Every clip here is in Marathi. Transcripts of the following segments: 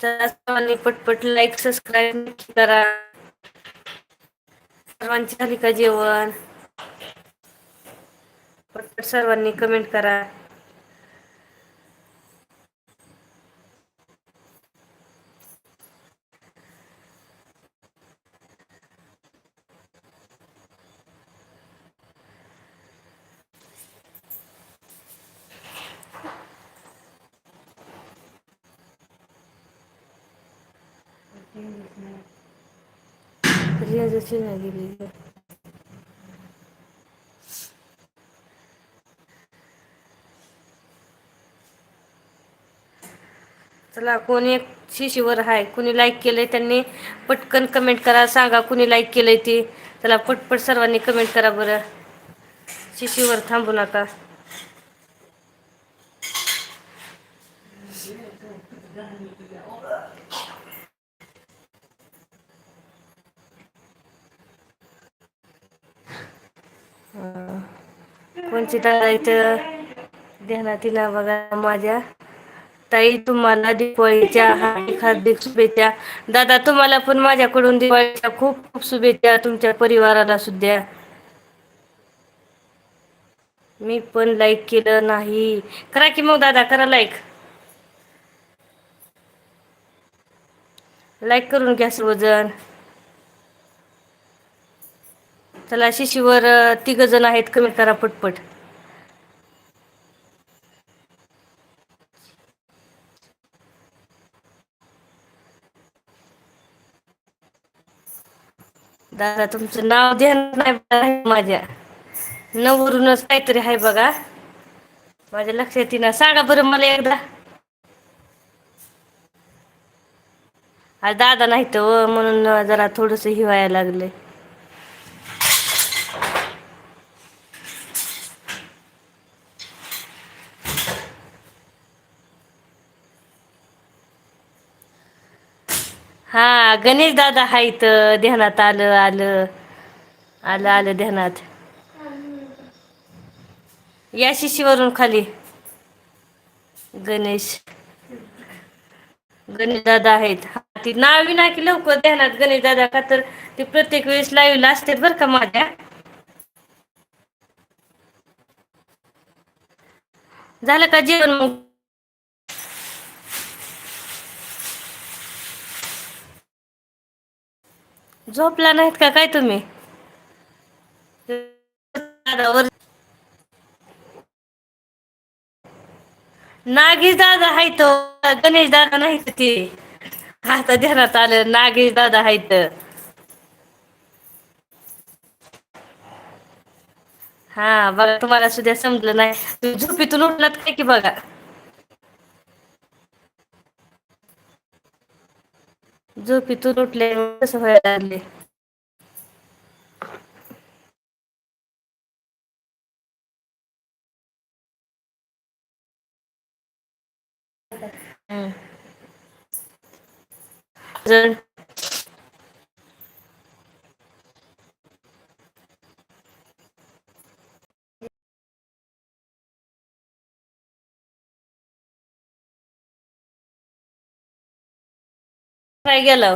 सर्वांनी पटपट लाईक सबस्क्राईब करा. सर्वांची झाली का जेवण? पटपट सर्वांनी कमेंट करा. रेंजच नाही गेली चला कोणी एक शिशीवर आहे कुणी लाईक केलंय त्यांनी पटकन कमेंट करा सांगा कुणी लाईक केलंय ते. चला पटपट सर्वांनी कमेंट करा बरं. शिशीवर थांबू नका. कोणची दादा ध्यानातील बघा माझ्या. ताई तुम्हाला दिवाळीच्या हार्दिक हार्दिक शुभेच्छा. दादा तुम्हाला पण माझ्याकडून दिवाळीच्या खूप खूप शुभेच्छा तुमच्या परिवाराला सुद्धा. मी पण लाईक केलं नाही. करा की मग दादा करा लाईक लाईक करून घ्या सर्वजण. चला शिशीवर तिघ जण आहेत कमी करा पटपट? दादा तुमचं नाव ध्यान नाही माझ्या. नवरूनच काहीतरी आहे बघा. माझ्या लक्षात येईना. सांगा बरं मला एकदा. आज दादा नाही तर म्हणून जरा थोडस हिवायला लागले हा गणेश दादा हायत ध्यानात आलं आलं आलं आलं ध्यानात. या शिशीवरून खाली. गणेश. गणेश दादा आहेत. हा ती नावी विना की लवकर ध्यानात गणेश दादा का तर ते प्रत्येक वेळेस लाईव्हला असते बरं का माझ्या. झालं का जेवण मग? झोपला नाहीत का? काय तुम्ही? नागेश दादा आहे तो गणेश दादा नाही ते. आता ध्यानात आलं नागेश दादा हायत. हा बघा तुम्हाला सुद्धा समजलं नाही. झोपीतून झोपेतून उठलात काय की बघा? झोपेतून उठले कसं व्हायला लागले हम्म. जण काय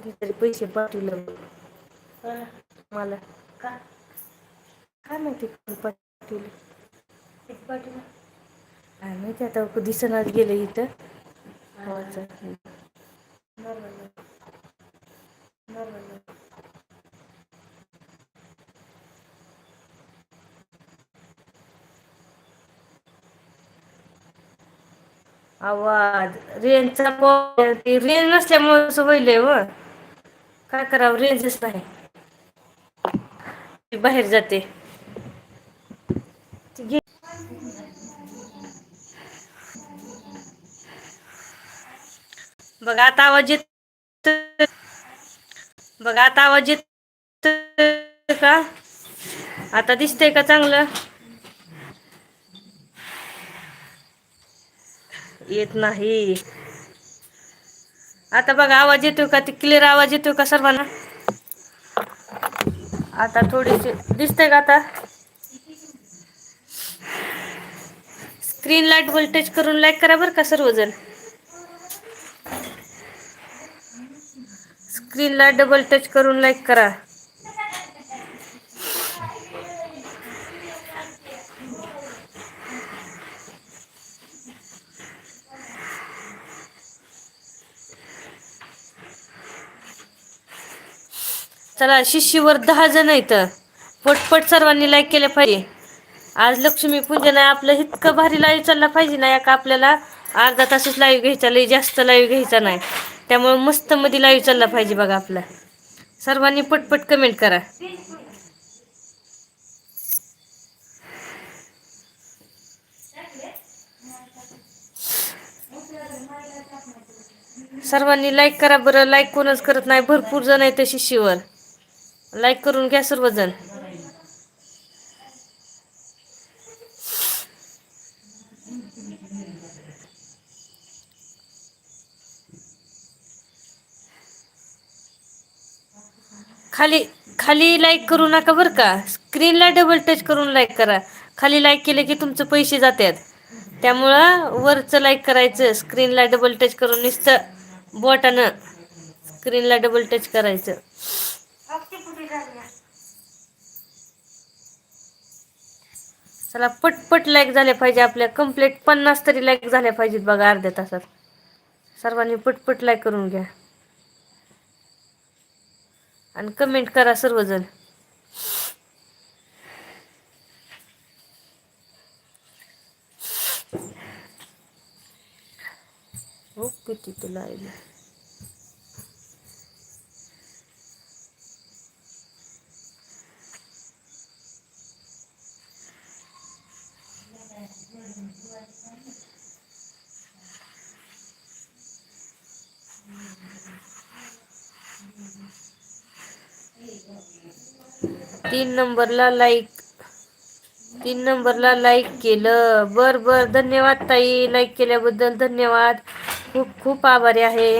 तरी पैसे पाठवले. मला. का? काय माहिती कोण पाठवले? पाठवलं. काय माहिती आता दिसनाच गेलं इथं. आवाज. रेंजचा रेंज नसल्यामुळे असं होईलय व. काय करावं? रेंजच नाही. बाहेर जाते. बघा आता आवाज येत बघा आता आवाज येत का? आता दिसतंय का चांगलं? येत नाही. आता बघा आवाज येतोय का? ते क्लिअर आवाज येतोय का सर्वांना? आता थोडीशी दिसतंय का आता? स्क्रीन लाइट व्होल्टेज करून लाईक करा बरं का सर्वजण. स्क्रीन लाइट डबल टच करून लाईक करा. चला शिष्यवर दहा जण आहेत. पटपट सर्वांनी लाईक केलं पाहिजे. आज लक्ष्मी पूजन आहे आपलं इतकं भारी लाईव्ह चालला पाहिजे ना का आपल्याला अर्धा तासच लाईव्ह घ्यायचा लई जास्त लाईव्ह घ्यायचा नाही. त्यामुळे मस्त मध्ये लाईव्ह चालला पाहिजे बघा आपला. सर्वांनी पटपट कमेंट करा. सर्वांनी लाईक करा बरं लाईक कोणच करत नाही भरपूर जण आहेत शिष्यवर. लाईक करून घ्या सर्वजण. खाली खाली लाईक करू नका बरं का. स्क्रीनला डबल टच करून लाईक करा. खाली लाईक केले की तुमचं पैसे जातात. त्यामुळं वरचं लाईक करायचं. स्क्रीनला डबल टच करून नुसतं बोटानं स्क्रीनला डबल टच करायचं. चला पटपट लाईक झाल्या पाहिजे आपल्या कंप्लीट पन्नास तरी लाईक झाल्या पाहिजेत बघा अर्ध्या तासात. सर्वांनी पटपट लाईक करून घ्या. आणि कमेंट करा सर्वजण. हो किती तुला तीन नंबरला लाईक तीन नंबरला लाईक केलं. बर बर. धन्यवाद ताई. लाईक केल्याबद्दल धन्यवाद. खूप खूप आभारी आहे.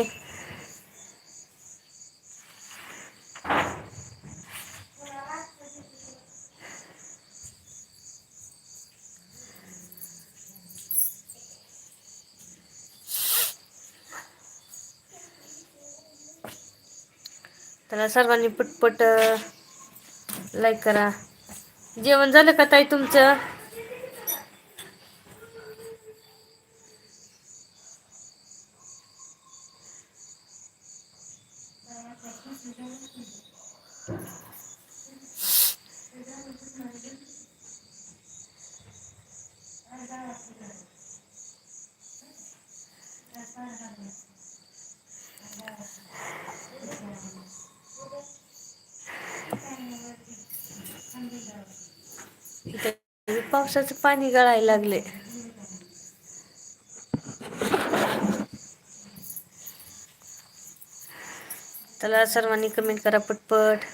त्याला सर्वांनी पटपट लाईक करा. जेवण झालं का ताई तुमचं इथं पावसाचं पाणी गळायला लागले. त्याला सर्वांनी कमेंट करा पटपट.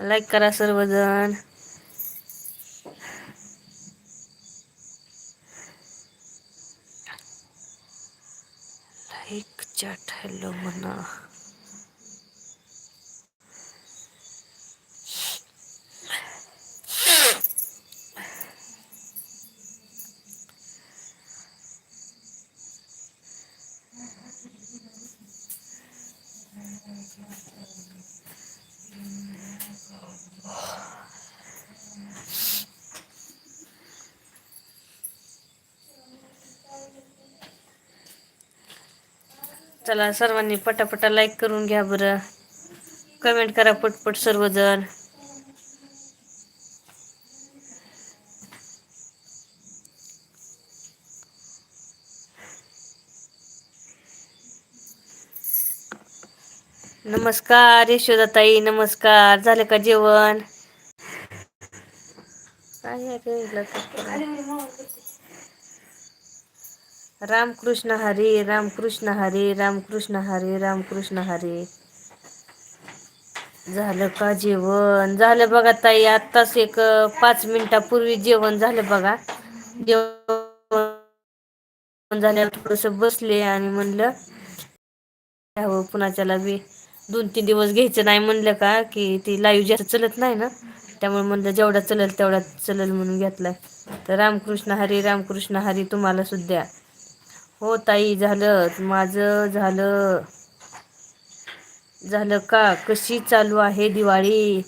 लाईक करा सर्वजण. ചട്ടല്ലോ എന്നാ Thank you. चला सर्वांनी पटापटा लाईक करून घ्या बरं. कमेंट करा पटपट सर्वजण. नमस्कार यशोदाताई नमस्कार. झालं का जेवण? काय रामकृष्ण हरी रामकृष्ण हरी रामकृष्ण हरी रामकृष्ण हरी. झालं का जेवण? झालं बघा ताई आत्ताच एक पाच मिनिटापूर्वी जेवण झालं बघा. जेवण झाल्यावर थोडस बसले आणि म्हणलं हो पुन्हा बी दोन तीन दिवस घ्यायचं नाही म्हणलं का की ती लाईव्ह जास्त चलत नाही ना. त्यामुळे म्हणलं जेवढा चलल तेवढा चलेल म्हणून घेतलाय. तर रामकृष्ण हरी रामकृष्ण हरी तुम्हाला सुद्धा. हो ताई झालं. माझं झालं. झालं का? कशी चालू आहे दिवाळी?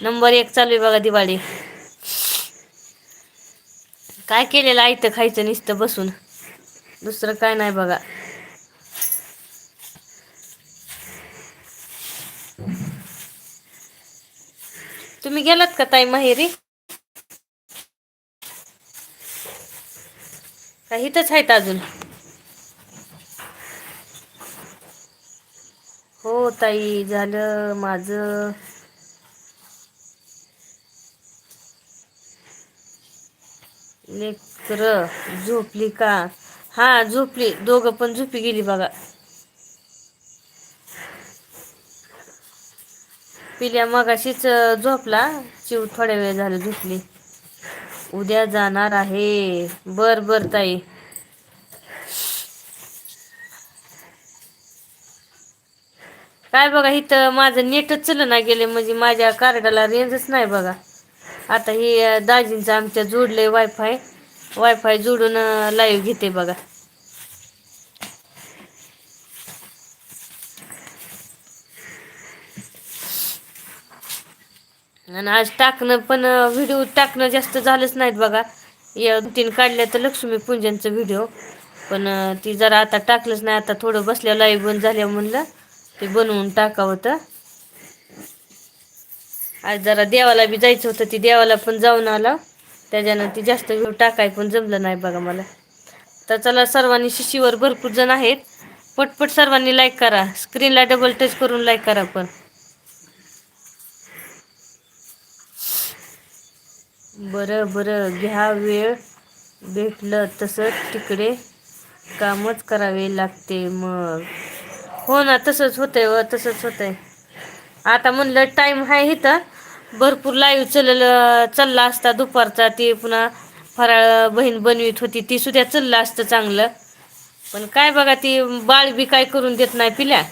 नंबर एक चालू आहे बघा दिवाळी. काय केलेलं आहे तर खायचं नुसतं बसून. दुसरं काय नाही बघा. तुम्ही गेलात का ताई माहेरी? काहीतच आहेत अजून? हो ताई झालं माझं. लेकर झोपली का? हा झोपली. दोघं पण झोपी गेली बघा. पिल्या मगाशीच झोपला. चिव थोड्या वेळ झालं झोपली. उद्या जाणार आहे. बर बर ताई. काय बघा इथं माझं नेटच चल ना गेले म्हणजे माझ्या कार्डाला रेंजच नाही बघा. आता हे दाजींचं आमच्या जोडलंय वायफाय वायफाय जोडून लाईव्ह घेते बघा. आणि आज टाकणं पण व्हिडिओ टाकणं जास्त झालंच नाहीत बघा. या तीन काढल्या तर लक्ष्मीपूजनचं व्हिडिओ पण ती जरा आता टाकलंच नाही आता थोडं बसल्या लाईव्ह बंद झाल्या म्हणलं. ते बनवून टाकावं तर आज जरा देवाला बी जायचं होतं ती देवाला पण जाऊन आला. त्याच्यानं ती जास्त वेळ टाकाय पण जमलं नाही बघा मला. तर चला सर्वांनी शिशीवर भरपूर जण आहेत. पटपट सर्वांनी लाईक करा. स्क्रीनला डबल टच करून लाईक करा पण. बरं बरं. घ्या वेळ. भेटलं तसं तिकडे. कामच करावे लागते मग. हो ना तसंच होतंय व तसंच होतंय. आता म्हणलं टाईम आहे इथं. भरपूर लाईव्ह चाललं चालला असता दुपारचा. ती पुन्हा फराळ बहीण बनवीत होती. ती सुद्धा चाललं असतं चांगलं. पण काय बघा ती बाळ बी काय करून देत नाही पिल्या.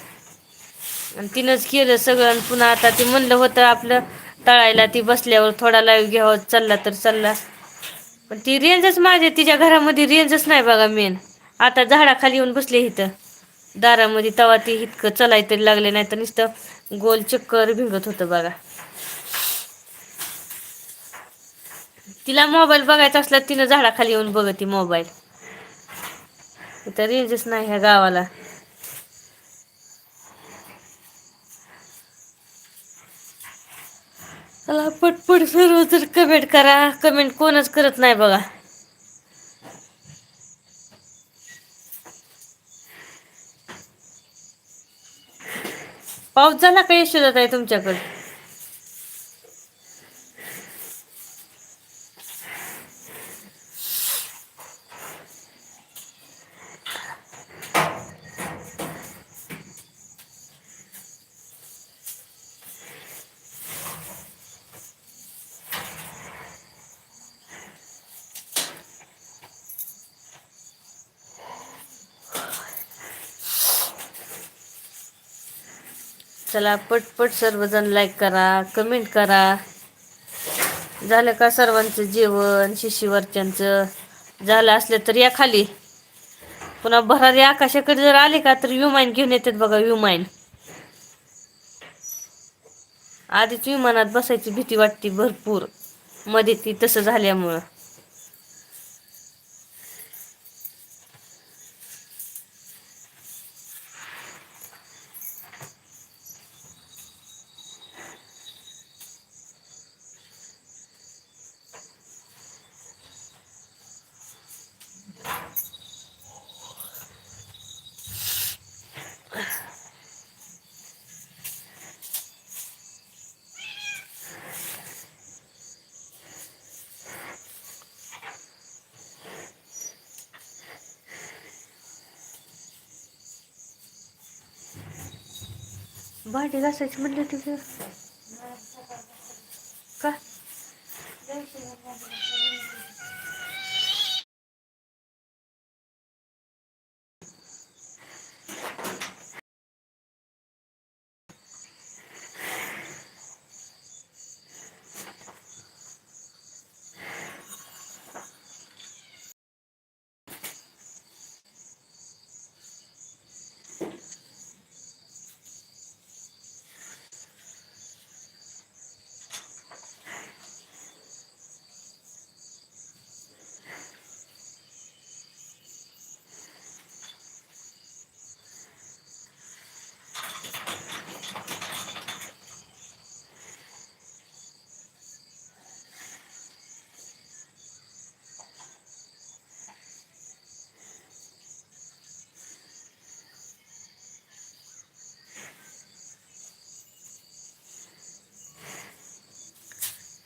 आणि तिनंच केलं सगळं आणि पुन्हा आता ते म्हणलं होतं आपलं तळायला ती बसल्यावर थोडा लाईव्ह घ्यावा. चालला तर चालला. पण ती रेंजच माझ्या तिच्या घरामध्ये रेंजच नाही बघा मेन आता झाडाखाली येऊन बसले इथं. दारामध्ये तवा ती इतकं चलाय तरी लागले नाही तर नुसतं गोल चक्कर भिंगत होतं बघा. तिला मोबाईल बघायचा असला तिनं झाडाखाली येऊन बघती मोबाईल इथं रेंजच नाही ह्या गावाला. चला पटपट सर्व तर कमेंट करा. कमेंट कोणच करत नाही बघा. पाऊस झाला का यशोदात आहे तुमच्याकडे? चला पटपट सर्वजण लाईक करा कमेंट करा. झालं का सर्वांचं जेवण शिशीवरच्यांचं झालं असलं तर या खाली. पुन्हा भरारी आकाशाकडे जर आले का तर विमान घेऊन येतात बघा विमान. आधीच विमानात बसायची भीती वाटते भरपूर. मध्ये ती तसं झाल्यामुळं. भांडी घासायची म्हणली होती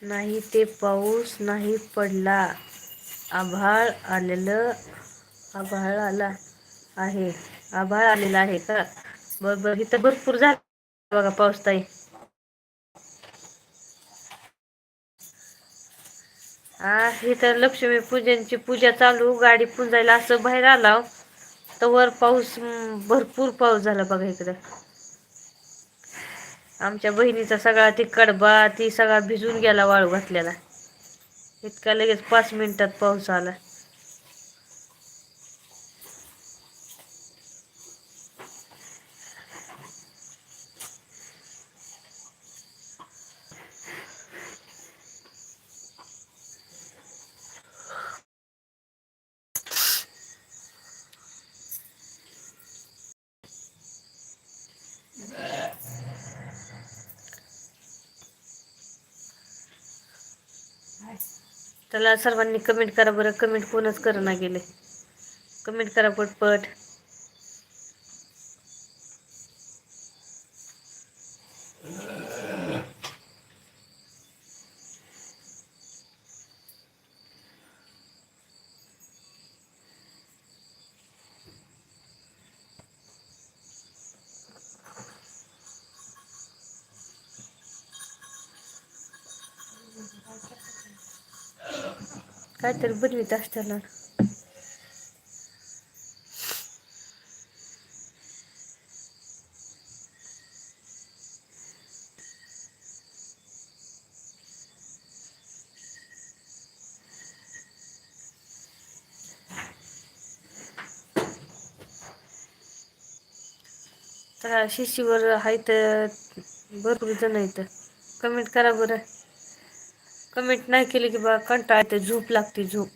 नाही ते पाऊस नाही पडला. आभाळ आलेलं आभाळ आला आहे. आभाळ आलेला आहे का? बरं बरं. इथं भरपूर झाला बघा पाऊस ताई हा इथं लक्ष्मी पूजनची पूजा चालू. गाडी पुंजायला असं बाहेर आला हो. तर वर पाऊस भरपूर पाऊस झाला बघा इकडं. आमच्या बहिणीचा सगळा ती कडबा ती सगळा भिजून गेला वाळू घातलेला. इतका लगेच पाच मिनिटात पाऊस आला. त्याला सर्वांनी कमेंट करा बरं. कमेंट कोणच करणं गेले कमेंट करा पटपट. काहीतरी बनवीत असताना. तर शिशीवर आहेत भरपूर जण आहेत. कमेंट करा बरं. कमेंट नाही केली की बा कंटाळा येते झोप लागते झोप.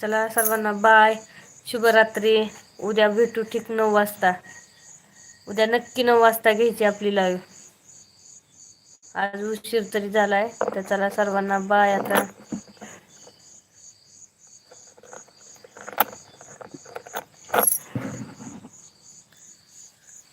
चला सर्वांना बाय शुभरात्री. उद्या भेटू ठीक नऊ वाजता. उद्या नक्की नऊ वाजता घ्यायची आपली लाईव्ह आज उशीर तरी झालाय तर चला सर्वांना बाय आता